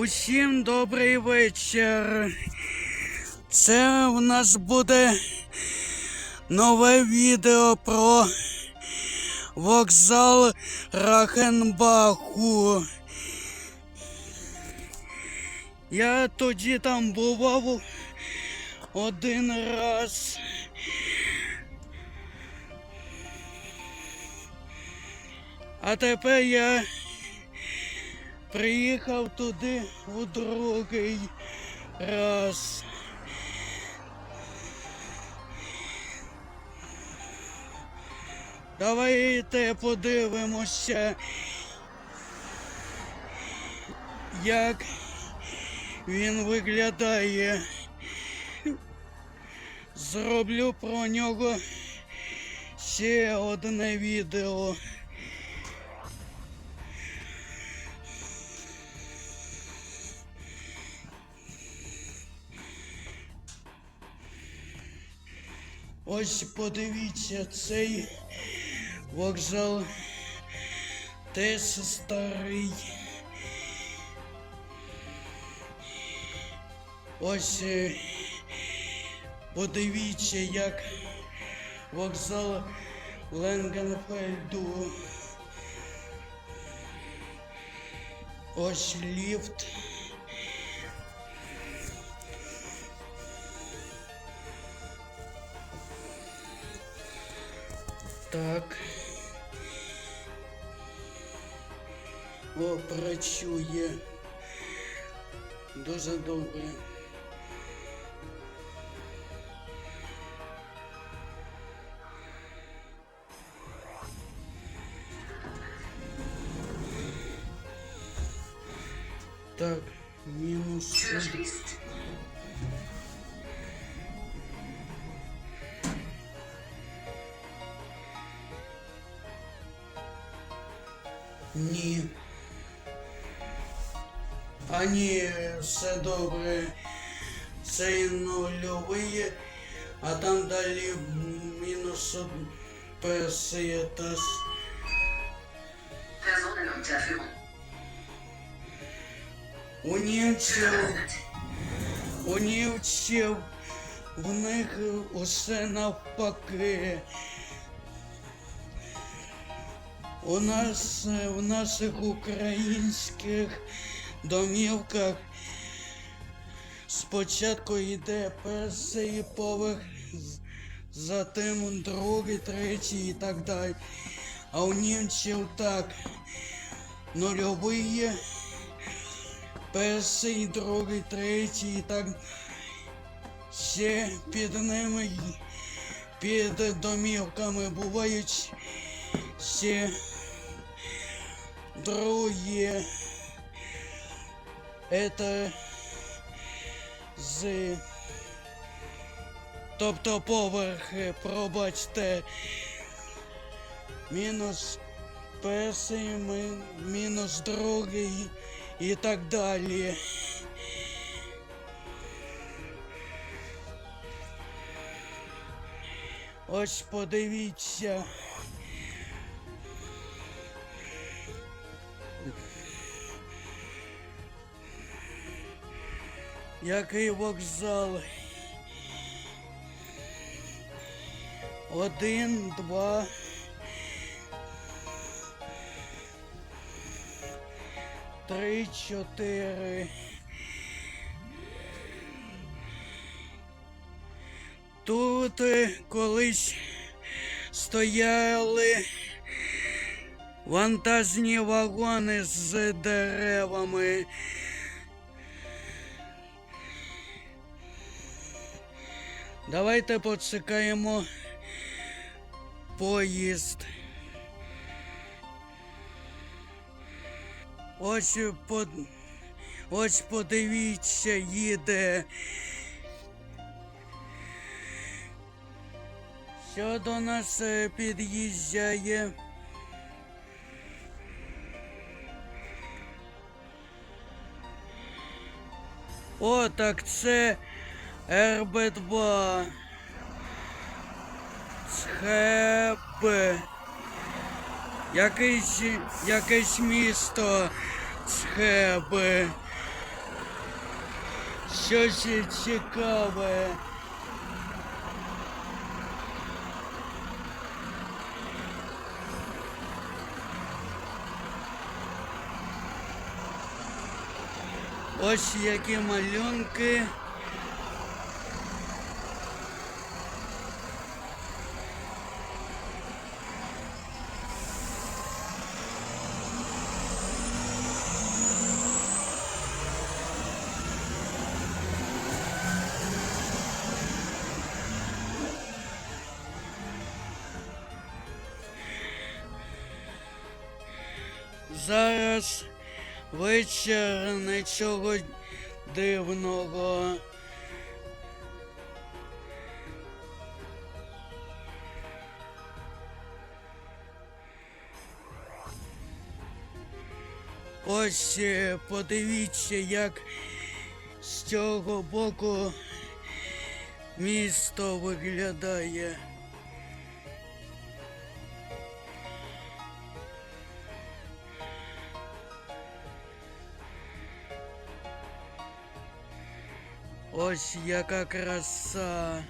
Усім добрий вечір. Це в нас буде нове відео про вокзал Рахенбаху. Я тоді там бував один раз. А тепер я приїхав туди у другий раз. Давайте подивимося, як він виглядає. Зроблю про нього ще одне відео. Ось подивіться, цей вокзал теж старий. Ось е, подивіться, як вокзал Ленгенфельду. Ось ліфт. Так. О, працює. Дуже добре. Ні. А ні, все добре. Це нульовий, а там далі мінус. Personenunterführung. У німців, у німців, в них усе навпаки. У нас в наших українських домівках спочатку йде перший поверх, з- затим другий, третій і так далі. А у німців так нульовий, перший, другий, третій і так. Ще під ними, під домівками бувають ще другі. Это з. Тобто поверхи, пробачте. Мінус перший, ми- мінус другий і так далі. Ось подивіться. Який вокзал? Один, два. Три, чотири. Тут е, колись стояли вантажні вагони з деревами. Давайте почекаємо поїзд. Ось под... ось подивіться, їде. Що до нас е, під'їжджає? О, так це РБ2. Схеп. Якесь, якесь місто Схеп. щось цікаве. Ось які малюнки. Зараз вечір нічого дивного. Ось е, подивіться, як з цього боку місто виглядає. Ось яка краса.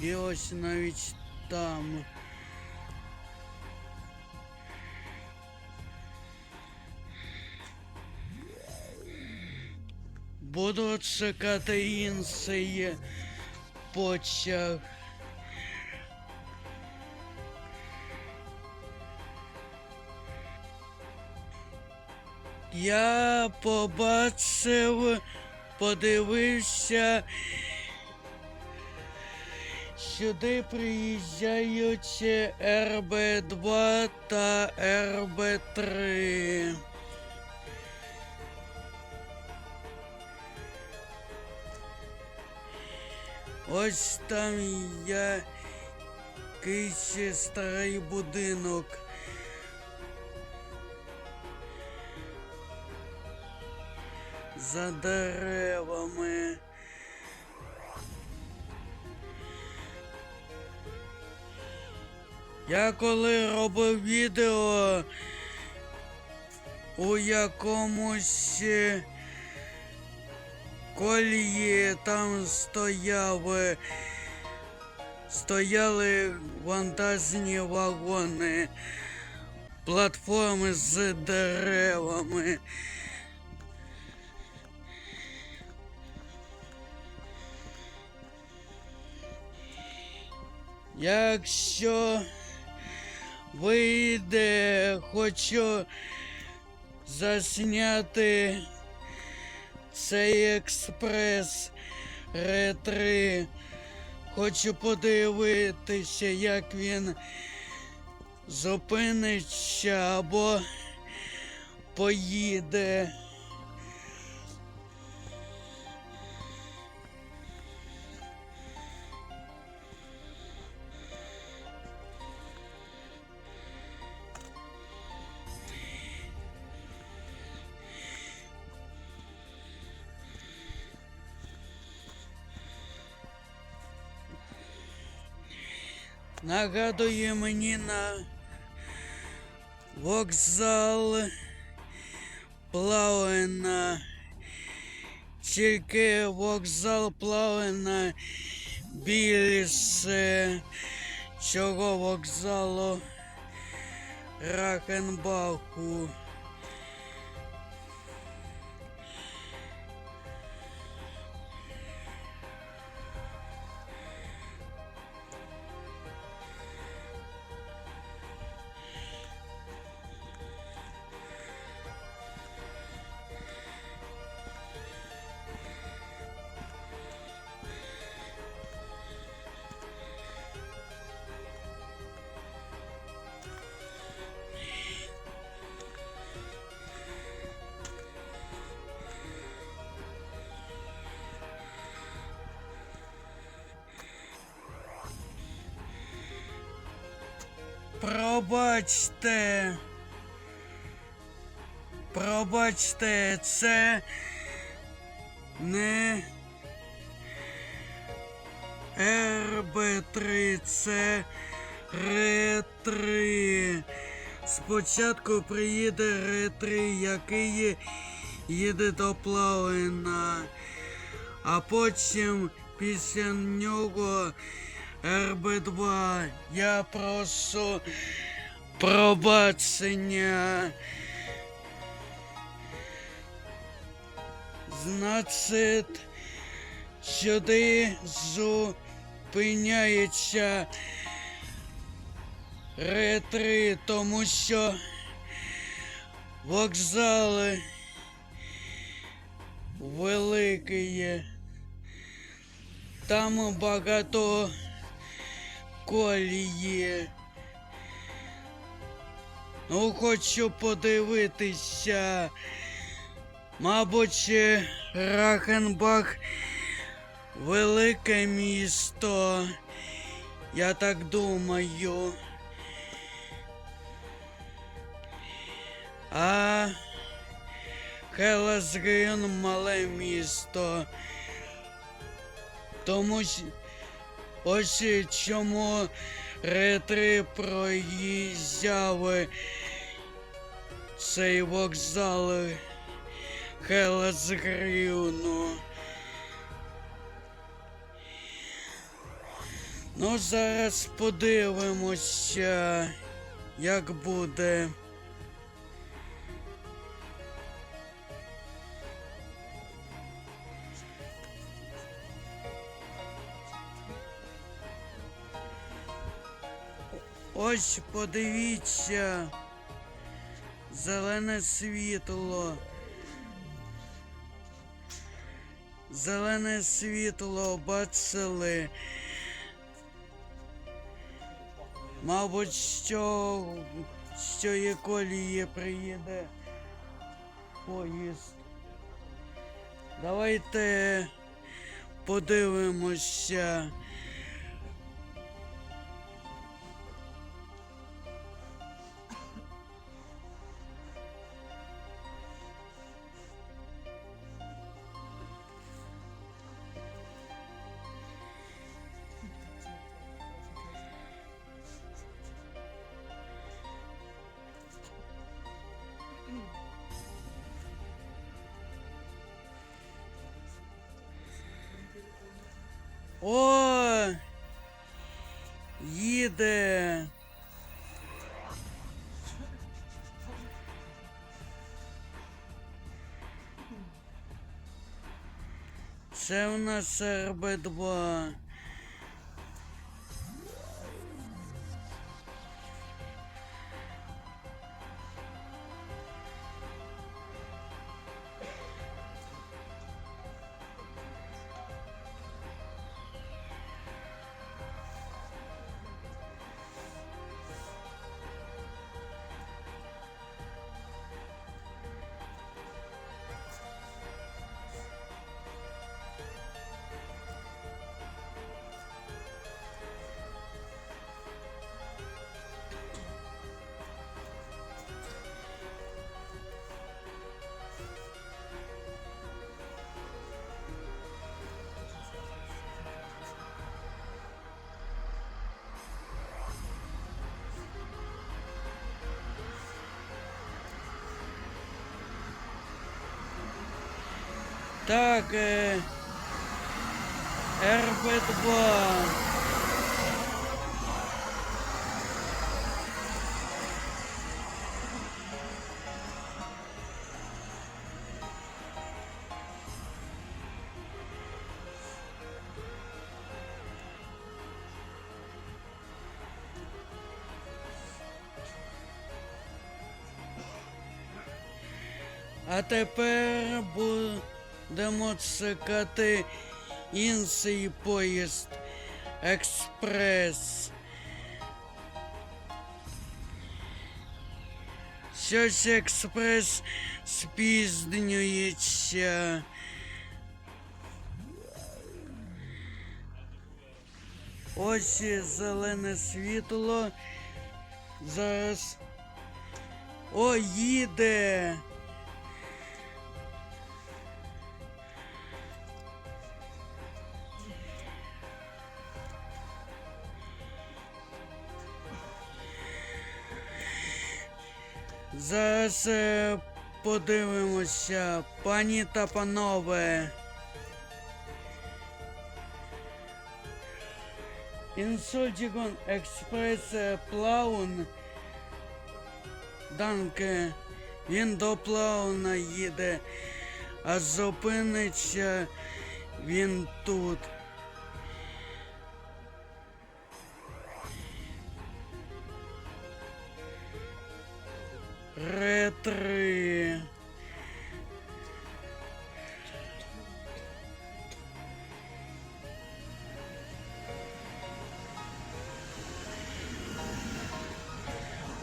І ось навіть там. Буду чекати інший потяг. Я побачив, подивився, сюди приїжджають РБ2 та РБ3. Ось там я якийсь старий будинок. За деревами. Я коли робив відео у якомусь е, колії там стояли, стояли вантажні вагони, платформи з деревами. Якщо вийде, хочу засняти цей експрес ретри. Хочу подивитися, як він зупиниться або поїде. Нагадує мені на вокзал Плавина. Тільки вокзал Плавина більше цього вокзалу Рахенбаху. Пробачте. Пробачте, це не РБ3, це Р3. Спочатку приїде Р3, який їде до Плавина, а потім після нього РБ2. Я прошу пробачення. Значить, сюди зупиняється ретри, тому що вокзали великі. Там багато колії. Ну, хочу подивитися. Мабуть, Рахенбах велике місто. Я так думаю. А Хелесгрін мале місто. Тому щ- ось чому ретри проїжджали цей вокзал Хелесгріну. Ну, зараз подивимося, як буде. Ось подивіться. Зелене світло. Зелене світло бачили. Мабуть, що з цієї колії приїде поїзд. Давайте подивимося. Їде. Це у нас РБ2. Так, е, РБ2. А тепер будемо чекати інший поїзд експрес. Щось експрес спізнюється. Ось зелене світло. Зараз. О, їде. Зараз е, подивимося, пані та панове. Інсольтігон Експрес Плаун. Данке. Він до Плауна їде, а зупиниться він тут. Ретри.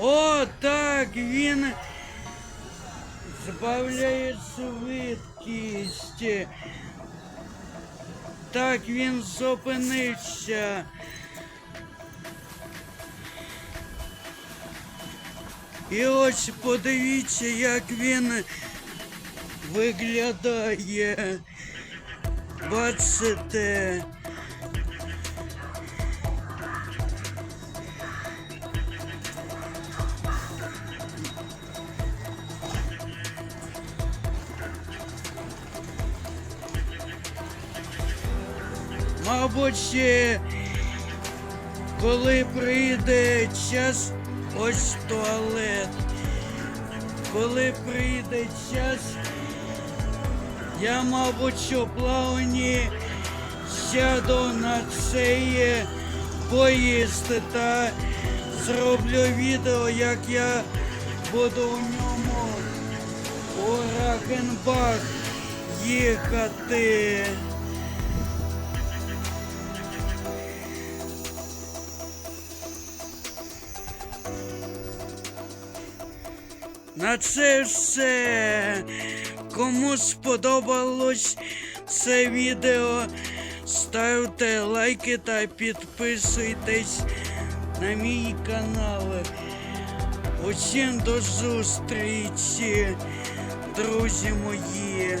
О, так, він збавляє швидкість. Так, він зупинився. І ось подивіться, як він виглядає. Бачите? Мабуть, коли прийде час, ось туалет. Коли прийде час, я, мабуть, що плавні сяду на цей поїзд та зроблю відео, як я буду у ньому у Ракенбах їхати. На це все. Кому сподобалось це відео, ставте лайки та підписуйтесь на мій канал. Усім до зустрічі, друзі мої.